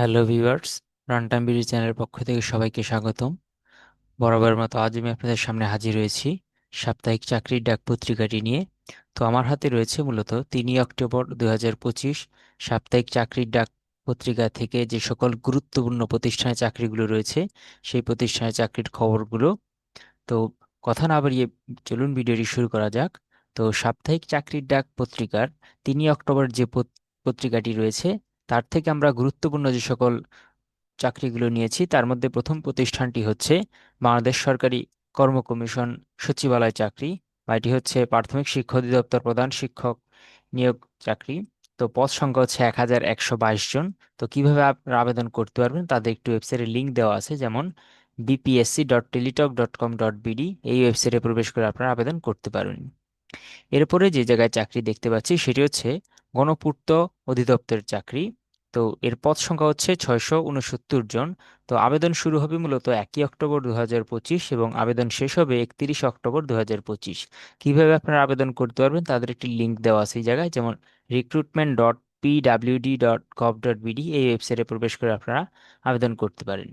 Hello viewers runtime BD চ্যানেলের পক্ষ থেকে সবাইকে স্বাগতম। বরাবর মতো আজ আমি আপনাদের সামনে হাজির হয়েছি সাপ্তাহিক চাকরির ডাক পত্রিকাটি নিয়ে। তো আমার হাতে রয়েছে মূলত তিনই অক্টোবর দু হাজার পঁচিশ সাপ্তাহিক চাকরির ডাক পত্রিকা থেকে যে সকল গুরুত্বপূর্ণ প্রতিষ্ঠানে চাকরিগুলো রয়েছে, সেই প্রতিষ্ঠানের চাকরির খবরগুলো। তো কথা না বাড়িয়ে চলুন ভিডিওটি শুরু করা যাক। তো সাপ্তাহিক চাকরির ডাক পত্রিকার তিনই অক্টোবর যে পত- পত্রিকাটি রয়েছে তার থেকে আমরা গুরুত্বপূর্ণ যে সকল চাকরিগুলো নিয়েছি, তার মধ্যে প্রথম প্রতিষ্ঠানটি হচ্ছে বাংলাদেশ সরকারি কর্ম কমিশন সচিবালয় চাকরি বা এটি হচ্ছে প্রাথমিক শিক্ষা অধিদপ্তর প্রধান শিক্ষক নিয়োগ চাকরি। তো পদ সংখ্যা হচ্ছে এক হাজার একশো বাইশ জন। তো কীভাবে আপনারা আবেদন করতে পারবেন তাদের একটু ওয়েবসাইটের লিঙ্ক দেওয়া আছে, যেমন BPSC dot Teletalk dot com dot BD এই ওয়েবসাইটে প্রবেশ করে আপনারা আবেদন করতে পারবেন। এরপরে যে জায়গায় চাকরি দেখতে পাচ্ছি, সেটি হচ্ছে গণপূর্ত অধিদপ্তরের চাকরি। তো এর পদ সংখ্যা হচ্ছে ছয়শো উনসত্তর জন। তো আবেদন শুরু হবে মূলত একই অক্টোবর দু হাজার পঁচিশ এবং আবেদন শেষ হবে একত্রিশ অক্টোবর দু হাজার পঁচিশ। কীভাবে আপনারা আবেদন করতে পারবেন তাদের একটি লিঙ্ক দেওয়া আছে এই জায়গায়, যেমন recruitment dot PWD dot gov dot BD এই ওয়েবসাইটে প্রবেশ করে আপনারা আবেদন করতে পারেন।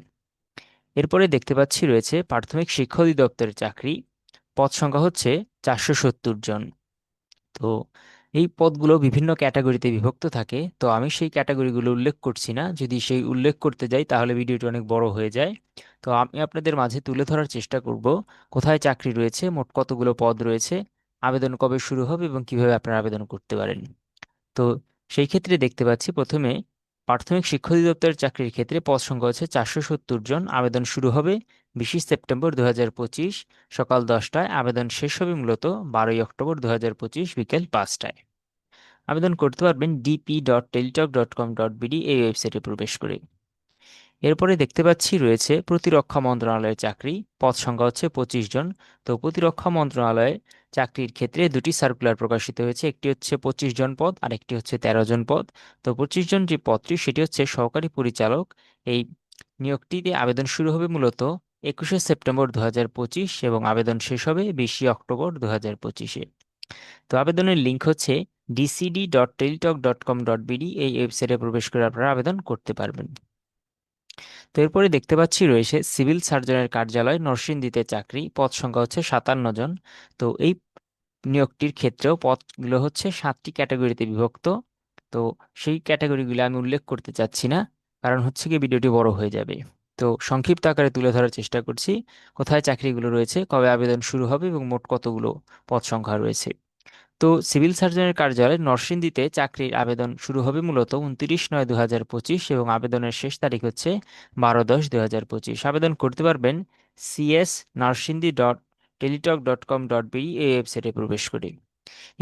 এরপরে দেখতে পাচ্ছি রয়েছে প্রাথমিক শিক্ষা অধিদপ্তরের চাকরি। পদ সংখ্যা হচ্ছে চারশো সত্তর জন। তো এই পদগুলো বিভিন্ন ক্যাটাগরিতে বিভক্ত থাকে, তো আমি সেই ক্যাটাগরিগুলো উল্লেখ করছি না। যদি সেই উল্লেখ করতে যাই, তাহলে ভিডিওটি অনেক বড় হয়ে যায়। তো আমি আপনাদের মাঝে তুলে ধরার চেষ্টা করব, কোথায় চাকরি রয়েছে, মোট কতগুলো পদ রয়েছে, আবেদন কবে শুরু হবে এবং কীভাবে আপনারা আবেদন করতে পারেন। তো সেই ক্ষেত্রে দেখতে পাচ্ছি প্রথমে প্রাথমিক শিক্ষা অধিদপ্তরের চাকরির ক্ষেত্রে পদ সংখ্যা হচ্ছে চারশো সত্তর জন। আবেদন শুরু হবে বিশে সেপ্টেম্বর দু হাজার পঁচিশ সকাল দশটায়। আবেদন শেষ হবে মূলত বারোই অক্টোবর দু হাজার পঁচিশ বিকেল পাঁচটায়। আবেদন করতে পারবেন DP dot Teletalk dot com dot BD এই ওয়েবসাইটে প্রবেশ করে। এরপরে দেখতে পাচ্ছি রয়েছে প্রতিরক্ষা মন্ত্রণালয়ের চাকরি। পদ সংখ্যা হচ্ছে পঁচিশ জন। তো প্রতিরক্ষা মন্ত্রণালয়ে চাকরির ক্ষেত্রে দুটি সার্কুলার প্রকাশিত হয়েছে, একটি হচ্ছে পঁচিশ জন পদ আর একটি হচ্ছে তেরো জন পদ। তো পঁচিশ জন যে পদটি, সেটি হচ্ছে সহকারী পরিচালক। এই নিয়োগটিতে আবেদন শুরু হবে মূলত একুশে সেপ্টেম্বর দু হাজার পঁচিশ এবং আবেদন শেষ হবে বিশে অক্টোবর দু হাজার পঁচিশে। তো আবেদনের লিঙ্ক হচ্ছে DCD dot Teletalk dot com dot BD এই ওয়েবসাইটে প্রবেশ করে আপনারা আবেদন করতে পারবেন। তো এরপরে দেখতে পাচ্ছি রয়েছে সিভিল সার্জনের কার্যালয় নরসিংদীতে চাকরি, পদ সংখ্যা হচ্ছে সাতান্ন জন। তো এই নিয়োগটির ক্ষেত্রেও পদগুলো হচ্ছে সাতটি ক্যাটাগরিতে বিভক্ত। তো সেই ক্যাটাগরিগুলো আমি উল্লেখ করতে চাচ্ছি না, কারণ হচ্ছে কি ভিডিওটি বড় হয়ে যাবে। তো সংক্ষিপ্ত আকারে তুলে ধরার চেষ্টা করছি, কোথায় চাকরিগুলো রয়েছে, কবে আবেদন শুরু হবে এবং মোট কতগুলো পদ সংখ্যা রয়েছে। তো সিভিল সার্জনের কার্যালয় নরসিংদীতে চাকরির আবেদন শুরু হবে মূলত উনত্রিশ নয় দু হাজার পঁচিশ এবং আবেদনের শেষ তারিখ হচ্ছে বারো দশ দু হাজার পঁচিশ। আবেদন করতে পারবেন CS Narsingdi dot Teletalk dot com dot BD এই ওয়েবসাইটে প্রবেশ করে।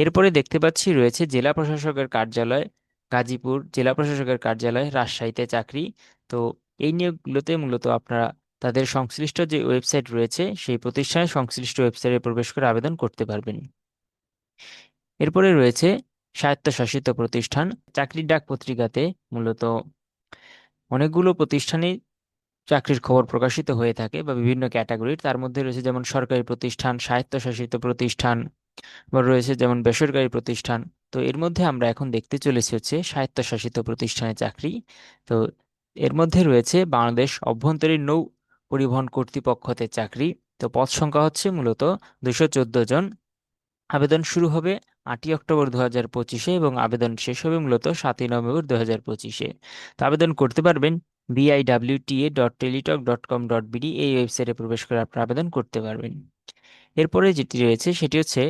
এরপরে দেখতে পাচ্ছি রয়েছে জেলা প্রশাসকের কার্যালয়, গাজীপুর জেলা প্রশাসকের কার্যালয়, রাজশাহীতে চাকরি। তো এই নিয়োগগুলোতে মূলত আপনারা তাদের সংশ্লিষ্ট যে ওয়েবসাইট রয়েছে, সেই প্রতিষ্ঠানের সংশ্লিষ্ট ওয়েবসাইটে প্রবেশ করে আবেদন করতে পারবেন। এরপরে রয়েছে স্বায়ত্তশাসিত প্রতিষ্ঠান, চাকরির ডাক পত্রিকাতে মূলত অনেকগুলো প্রতিষ্ঠানে চাকরির খবর প্রকাশিত হয়ে থাকে বা বিভিন্ন ক্যাটাগরির। তার মধ্যে রয়েছে যেমন সরকারি প্রতিষ্ঠান, স্বায়ত্তশাসিত প্রতিষ্ঠান বা রয়েছে যেমন বেসরকারি প্রতিষ্ঠান। তো এর মধ্যে আমরা এখন দেখতে চলেছি হচ্ছে স্বায়ত্তশাসিত প্রতিষ্ঠানের চাকরি। তো এর মধ্যে রয়েছে বাংলাদেশ অভ্যন্তরীণ নৌ পরিবহন কর্তৃপক্ষতে চাকরি। তো পদ সংখ্যা হচ্ছে মূলত দুশো চোদ্দ জন। আবেদন শুরু হবে আটই অক্টোবর দু হাজার পঁচিশে এবং আবেদন শেষ হবে মূলত সাতই নভেম্বর দু হাজার পঁচিশে। তো আবেদন করতে পারবেন BIWTA dot Teletalk dot com dot BD এই ওয়েবসাইটে প্রবেশ করে আপনারা আবেদন করতে পারবেন। এরপরে যেটি রয়েছে, সেটি হচ্ছে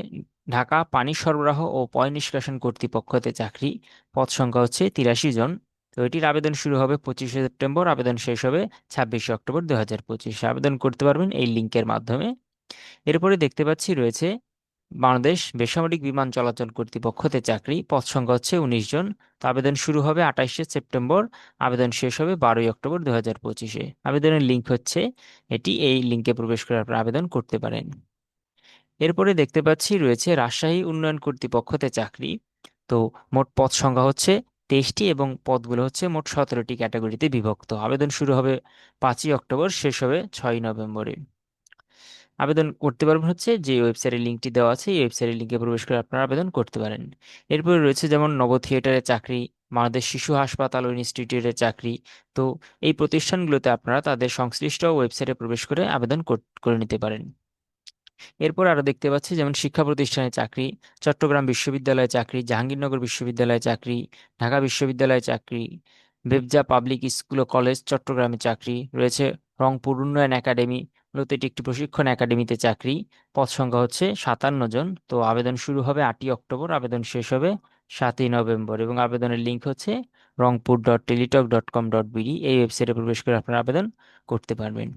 ঢাকা পানি সরবরাহ ও পয় নিষ্কাশন কর্তৃপক্ষতে চাকরি। পদ সংখ্যা হচ্ছে তিরাশি জন। তো এটির আবেদন শুরু হবে পঁচিশে সেপ্টেম্বর, আবেদন শেষ হবে ছাব্বিশে অক্টোবর দু হাজার পঁচিশে। আবেদন করতে পারবেন এই লিঙ্কের মাধ্যমে। এরপরে দেখতে পাচ্ছি রয়েছে বাংলাদেশ বেসামরিক বিমান চলাচল কর্তৃপক্ষতে চাকরি পদ সংখ্যা হচ্ছে উনিশ জন। তো আবেদন শুরু হবে আঠাশে সেপ্টেম্বর, আবেদন শেষ হবে বারোই অক্টোবর দু হাজার পঁচিশে। আবেদনের লিঙ্ক হচ্ছে এটি এই লিঙ্কে প্রবেশ করে আপনারা আবেদন করতে পারেন। এরপরে দেখতে পাচ্ছি রয়েছে রাজশাহী উন্নয়ন কর্তৃপক্ষতে চাকরি। তো মোট পদ সংখ্যা হচ্ছে তেইশটি এবং পদগুলো হচ্ছে মোট সতেরোটি ক্যাটাগরিতে বিভক্ত। আবেদন শুরু হবে পাঁচই অক্টোবর, শেষ হবে ছয়ই নভেম্বরে। আবেদন করতে পারবেন হচ্ছে যে ওয়েবসাইটের লিঙ্কটি দেওয়া আছে, এই ওয়েবসাইটের লিঙ্কে প্রবেশ করে আপনারা আবেদন করতে পারেন। এরপরে রয়েছে যেমন নব থিয়েটারে চাকরি, বাংলাদেশ শিশু হাসপাতাল ও ইনস্টিটিউটের চাকরি। তো এই প্রতিষ্ঠানগুলোতে আপনারা তাদের সংশ্লিষ্ট ওয়েবসাইটে প্রবেশ করে আবেদন করে নিতে পারেন। এরপর আরও দেখতে পাচ্ছি যেমন শিক্ষা প্রতিষ্ঠানে চাকরি, চট্টগ্রাম বিশ্ববিদ্যালয়ে চাকরি, জাহাঙ্গীরনগর বিশ্ববিদ্যালয়ে চাকরি, ঢাকা বিশ্ববিদ্যালয়ে চাকরি, বেবজা পাবলিক স্কুল ও কলেজ চট্টগ্রামে চাকরি, রয়েছে রংপুর উন্নয়ন একাডেমি মূলত এটি একটি প্রশিক্ষণ একাডেমিতে চাকরি। পদ সংখ্যা হচ্ছে সাতান্ন জন। তো আবেদন শুরু হবে আটই অক্টোবর, আবেদন শেষ হবে সাতই নভেম্বর এবং আবেদনের লিঙ্ক হচ্ছে Rangpur dot Teletalk dot com dot BD. এই ওয়েবসাইটে প্রবেশ করে আপনারা আবেদন করতে পারবেন।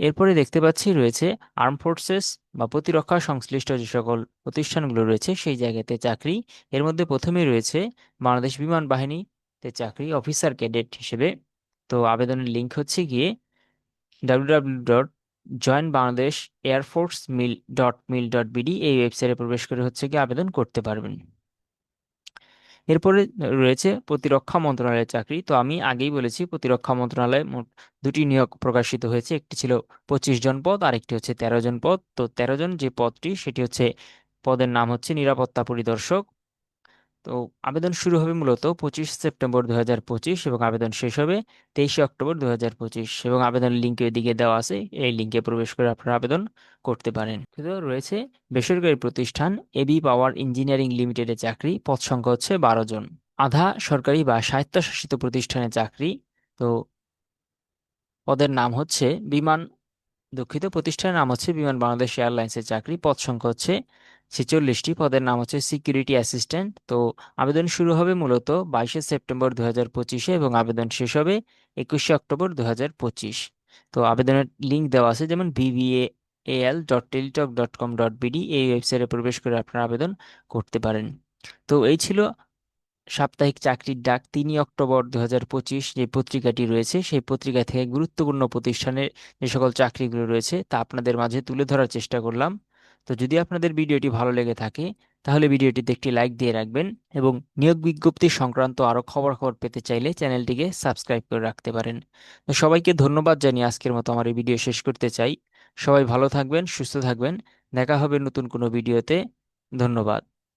এরপরে দেখতে পাচ্ছি রয়েছে আর্ম ফোর্সেস বা প্রতিরক্ষা সংশ্লিষ্ট যে সকল প্রতিষ্ঠানগুলো রয়েছে সেই জায়গাতে চাকরি। এর মধ্যে প্রথমেই রয়েছে বাংলাদেশ বিমান বাহিনীতে চাকরি, অফিসার ক্যাডেট হিসেবে। তো আবেদনের লিঙ্ক হচ্ছে গিয়ে W W dot join Bangladesh airforce mil dot mil dot BD এই ওয়েবসাইটে প্রবেশ করে হচ্ছে কি আবেদন করতে পারবেন। এরপরে রয়েছে প্রতিরক্ষা মন্ত্রণালয়ের চাকরি। তো আমি আগেই বলেছি, প্রতিরক্ষা মন্ত্রণালয়ে মোট দুটি নিয়োগ প্রকাশিত হয়েছে। একটি ছিল পঁচিশ জন পদ আর একটি হচ্ছে তেরো জন পদ। তো তেরো জন যে পদটি, সেটি হচ্ছে পদের নাম হচ্ছে নিরাপত্তা পরিদর্শক। তো আবেদন শুরু হবে মূলত পঁচিশ সেপ্টেম্বর দু হাজার পঁচিশ এবং আবেদন শেষ হবে তেইশে অক্টোবর দু হাজার পঁচিশ এবং আবেদন লিঙ্ক এদিকে দেওয়া আছে, এই লিঙ্কে প্রবেশ করে আপনারা আবেদন করতে পারেন। রয়েছে বেসরকারি প্রতিষ্ঠান এবি পাওয়ার ইঞ্জিনিয়ারিং লিমিটেডের চাকরি, পদ সংখ্যা হচ্ছে বারো জন। আধা সরকারি বা স্বায়ত্তশাসিত প্রতিষ্ঠানে চাকরি, তো পদের নাম হচ্ছে বিমান, দুঃখিত, প্রতিষ্ঠানের নাম হচ্ছে বিমান বাংলাদেশ এয়ারলাইন্সের চাকরি, পদ সংখ্যা হচ্ছে ছেচল্লিশটি পদের নাম হচ্ছে সিকিউরিটি অ্যাসিস্ট্যান্ট। তো আবেদন শুরু হবে মূলত বাইশে সেপ্টেম্বর দু হাজার পঁচিশে এবং আবেদন শেষ হবে একুশে অক্টোবর দু হাজার পঁচিশ। তো আবেদনের লিঙ্ক দেওয়া আছে যেমন BBA L dot Teletalk dot com dot BD এই ওয়েবসাইটে প্রবেশ করে আপনারা আবেদন করতে পারেন। তো এই ছিল সাপ্তাহিক চাকরির ডাক তিনই অক্টোবর দু হাজার পঁচিশ যে পত্রিকাটি রয়েছে। সেই পত্রিকা থেকে গুরুত্বপূর্ণ প্রতিষ্ঠানের যে সকল চাকরিগুলো রয়েছে তা আপনাদের মাঝে তুলে ধরার চেষ্টা করলাম। তো যদি আপনাদের ভিডিওটি ভালো লেগে থাকে, তাহলে ভিডিওটিতে একটি লাইক দিয়ে রাখবেন এবং নিয়োগ বিজ্ঞপ্তি সংক্রান্ত আরও খবরাখবর পেতে চাইলে চ্যানেলটিকে সাবস্ক্রাইব করে রাখতে পারেন। তো সবাইকে ধন্যবাদ জানিয়ে আজকের মতো আমার এই ভিডিও শেষ করতে চাই। সবাই ভালো থাকবেন, সুস্থ থাকবেন। দেখা হবে নতুন কোনো ভিডিওতে। ধন্যবাদ।